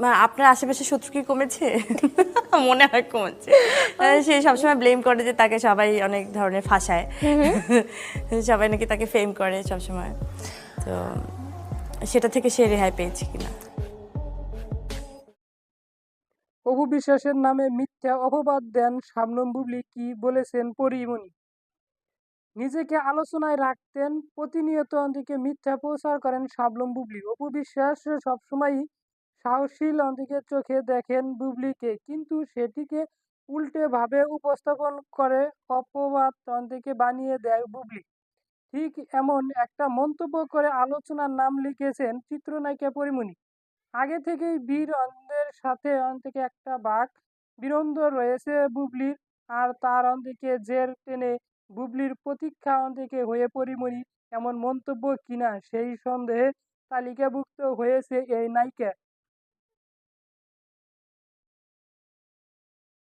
আপনার আশেপাশে শত্রু কি কমেছে? মনে হয় কমেছে। সে সবসময় ব্লেম করে যে তাকে সবাই অনেক ধরনের ফাঁসায়। সবাই নাকি তাকে ফেম করে সবসময়। তো সেটা থেকে সে রেহাই পেয়েছে কিনা? অপু বিশ্বাসের নামে মিথ্যা অপবাদ দেন শাবনম বুবলি কি বলেছেন পরিমণি? নিজেকে আলোচনায় রাখতেন প্রতিনিয়ত অন্তিকে মিথ্যা প্রচার করেন শাবনম বুবলি। অপু বিশ্বাস সবসময়ই সাহসীল অন্তিকে চোখে দেখেন বুবলিকে, কিন্তু সেটিকে উল্টে ভাবে উপস্থাপন করে অপবাদ অন্তিকে বানিয়ে দেয় বুবলি। ঠিক এমন একটা মন্তব্য করে আলোচনার নাম লিখেছেন চিত্রনায়িকা পরিমণি। আগে থেকেই বীর অন্ধের সাথে অন্তিকে একটা বাঘ বিরন্দ রয়েছে বুবলির, আর তার অন্তিকে জের টেনে বুবলির প্রতীক্ষা অন্তিকে হয়ে পরিমণি এমন মন্তব্য কিনা সেই সন্দেহে তালিকাভুক্ত হয়েছে এই নায়িকা।